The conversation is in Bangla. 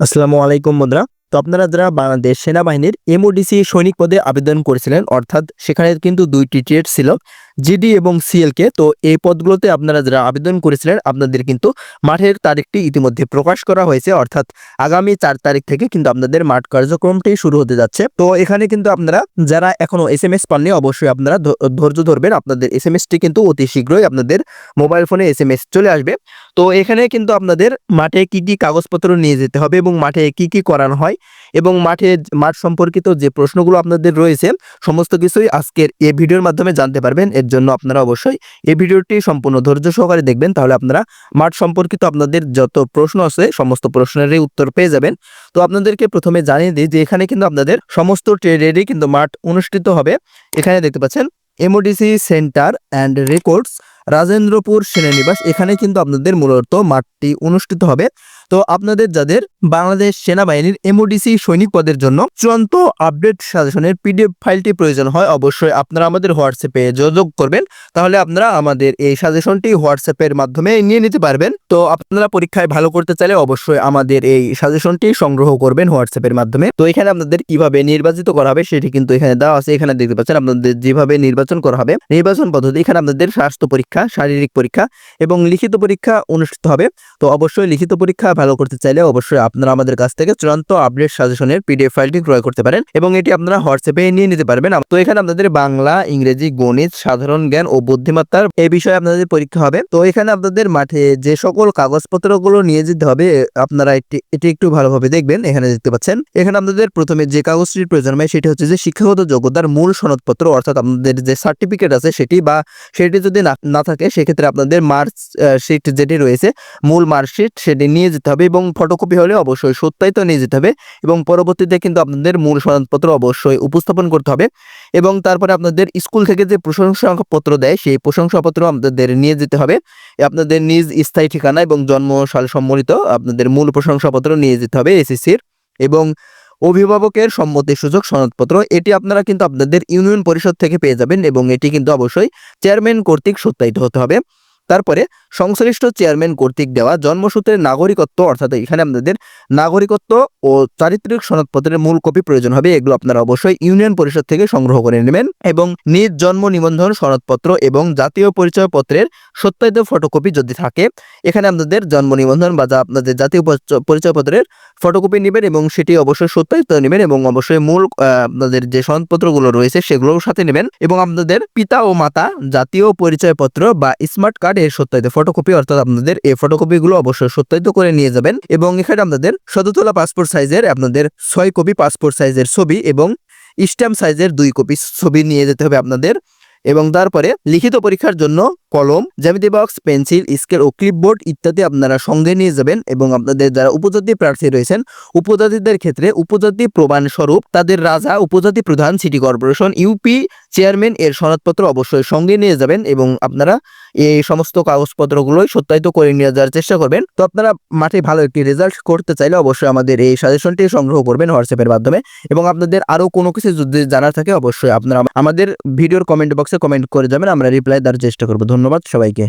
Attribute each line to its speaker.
Speaker 1: আসসালামু আলাইকুম বন্ধুরা। তো আপনারা যারা বাংলাদেশ সেনাবাহিনীর এমওডিসি সৈনিক পদে আবেদন করেছিলেন, অর্থাৎ সেখানে কিন্তু দুইটি ট্রেড ছিল জিডি এবং সিএলকে তো এই পদগুলোতে আপনারা যারা আবেদন করেছিলেন, আপনাদের কিন্তু মাঠের তারিখটি ইতিমধ্যে প্রকাশ করা হয়েছে। অর্থাৎ আগামী চার তারিখ থেকে কিন্তু আপনাদের মাঠ কার্যক্রমটি শুরু হতে যাচ্ছে। তো এখানে কিন্তু আপনারা যারা এখনও এস এম এস পাননি, অবশ্যই আপনারা ধৈর্য ধরবেন। আপনাদের এস এম এসটি কিন্তু অতি শীঘ্রই আপনাদের মোবাইল ফোনে এস এম এস চলে আসবে। তো এখানে কিন্তু আপনাদের মাঠে কি কি কাগজপত্র নিয়ে যেতে হবে এবং মাঠে কি কি করানো হয় এবং মাঠে মাঠ সম্পর্কিত যে প্রশ্নগুলো আপনাদের রয়েছে, সমস্ত কিছুই আজকের এই ভিডিওর মাধ্যমে জানতে পারবেন। এর জন্য আপনারা অবশ্যই এই ভিডিওটি সম্পূর্ণ ধৈর্য সহকারে দেখবেন, তাহলে আপনারা মাঠ সম্পর্কিত আপনাদের যত প্রশ্ন আছে, সমস্ত প্রশ্নেরই উত্তর পেয়ে যাবেন। তো আপনাদেরকে প্রথমে জানিয়ে দিই যে এখানে কিন্তু আপনাদের সমস্ত ট্রেডেরই কিন্তু মাঠ অনুষ্ঠিত হবে। এখানে দেখতে পাচ্ছেন MODC centre and records Rajendrapur সেনানিবাস, এখানে কিন্তু আপনাদের মূলত মাঠটি অনুষ্ঠিত হবে। তো আপনাদের যাদের বাংলাদেশ সেনাবাহিনীর এমওডিসি সৈনিক পদের জন্য চূড়ান্ত আপডেট সাজেশনের পিডিএফ ফাইলটি প্রয়োজন হয়, অবশ্যই আপনারা আমাদের হোয়াটসঅ্যাপে যোগাযোগ করবেন। তাহলে আপনারা আমাদের এই সাজেশনটি হোয়াটসঅ্যাপের মাধ্যমে নিয়ে নিতে পারবেন। তো আপনারা পরীক্ষায় ভালো করতে চাইলে অবশ্যই আমাদের এই সাজেশনটি সংগ্রহ করবেন হোয়াটসঅ্যাপের মাধ্যমে। তো এখানে আপনাদের কীভাবে নির্বাচিত করা হবে সেটি কিন্তু এখানে দেওয়া আছে। এখানে দেখতে পাচ্ছেন আপনাদের যেভাবে নির্বাচন করা হবে। নির্বাচন পদ্ধতি, এখানে আপনাদের স্বাস্থ্য পরীক্ষা, শারীরিক পরীক্ষা এবং লিখিত পরীক্ষা অনুষ্ঠিত হবে। তো অবশ্যই লিখিত পরীক্ষা ভালো করতে চাইলে অবশ্যই আপনারা আমাদের কাছ থেকে চূড়ান্ত আপডেট সাজেশনের পিডিএফ ফাইলটি ক্রয় করতে পারেন এবং এটি আপনারা হোয়াটসঅ্যাপে নিয়ে নিতে পারবেন। তো এখানে আপনাদের বাংলা, ইংরেজি, গণিত, সাধারণ জ্ঞান ও বুদ্ধিমত্তার এই বিষয়ে আপনাদের পরীক্ষা হবে। তো এখানে আপনাদের মাঠে যে সকল কাগজপত্রগুলো নিয়ে যেতে হবে, আপনারা এটি একটু ভালোভাবে দেখবেন। এখানে দেখতে পাচ্ছেন, এখানে আপনাদের প্রথমে যে কাগজটির প্রয়োজন হয় সেটি হচ্ছে যে শিক্ষাগত যোগ্যতার মূল সনদপত্র, অর্থাৎ আপনাদের যে সার্টিফিকেট আছে সেটি বা সেটি যদি না থাকে, সেক্ষেত্রে আপনাদের মার্কস শিট যেটি রয়েছে, মূল মার্কশিট সেটি নিয়ে যেতে হবে এবং ফটোকপি হলে অবশ্যই সত্যায়িত নিয়ে যেতে হবে এবং পরবর্তীতে কিন্তু আপনাদের মূল সনদপত্র অবশ্যই উপস্থাপন করতে হবে এবং তারপরে আপনাদের স্কুল থেকে যে প্রশংসাপত্র দেয় সেই প্রশংসাপত্র আপনাদের নিয়ে যেতে হবে। আপনাদের নিজ স্থায়ী ঠিকানা এবং জন্ম সাল সম্বলিত আপনাদের মূল প্রশংসাপত্র নিয়ে যেতে হবে এসএসসির এবং অভিভাবকের সম্মতি সুযোগ সনদপত্র। এটি আপনারা কিন্তু আপনাদের ইউনিয়ন পরিষদ থেকে পেয়ে যাবেন এবং এটি কিন্তু অবশ্যই চেয়ারম্যান কর্তৃক সত্যায়িত হতে হবে। তারপরে সংশ্লিষ্ট চেয়ারম্যান কর্তৃক দেওয়া জন্মসূত্রের নাগরিকত্ব, অর্থাৎ এখানে আপনাদের নাগরিকত্ব ও চারিত্রিক সনদপত্রের মূল কপি প্রয়োজন হবে, এগুলো আপনারা অবশ্যই ইউনিয়ন পরিষদ থেকে সংগ্রহ করে নেবেন এবং নিজ জন্ম নিবন্ধন সনদপত্র এবং জাতীয় পরিচয়পত্রের সত্যায়িত ফটোকপি যদি থাকে, এখানে আপনাদের জন্ম নিবন্ধন বা যা আপনাদের জাতীয় পরিচ- পরিচয়পত্রের ফটোকপি নেবেন এবং সেটি অবশ্যই সত্যায়িত নেবেন এবং অবশ্যই মূল আপনাদের যে সনদপত্রগুলো রয়েছে সেগুলোর সাথে নেবেন এবং আপনাদের পিতা ও মাতা জাতীয় পরিচয়পত্র বা স্মার্ট কার্ড এর সত্যায়িত ফটোকপি অর্থাৎ আপনাদের এই ফটোকপিগুলো অবশ্যই সত্যায়িত করে নিয়ে যাবেন এবং এখানে আপনাদের শততলা পাসপোর্ট সাইজের আপনাদের ছয় কপি পাসপোর্ট সাইজের ছবি এবং স্ট্যাম্প সাইজের দুই কপি ছবি নিয়ে যেতে হবে আপনাদের এবং তারপরে লিখিত পরীক্ষার জন্য কলম, জ্যামিতি বক্স পেন্সিল স্কেল ও ক্লিপবোর্ড ইত্যাদি আপনারা সঙ্গে নিয়ে যাবেন এবং আপনাদের যারা উপজাতি প্রার্থী রয়েছেন, উপজাতিদের ক্ষেত্রে উপজাতি প্রমাণ স্বরূপ তাদের রাজা, উপজাতি প্রধান সিটি কর্পোরেশন ইউপি চেয়ারম্যান এর সনদপত্র অবশ্যই সঙ্গে নিয়ে যাবেন এবং আপনারা এই সমস্ত কাগজপত্রগুলোই সত্যায়িত করে নিয়ে যাওয়ার চেষ্টা করবেন। তো আপনারা মাঠে ভালো একটি রেজাল্ট করতে চাইলে অবশ্যই আমাদের এই সাজেশনটি সংগ্রহ করবেন হোয়াটসঅ্যাপের মাধ্যমে এবং আপনাদের আরও কোনো কিছু যদি জানার থাকে অবশ্যই আপনারা আমাদের ভিডিওর কমেন্ট বক্সে কমেন্ট করে যাবেন, আমরা রিপ্লাই দেওয়ার চেষ্টা করব। ধন্যবাদ সবাইকে।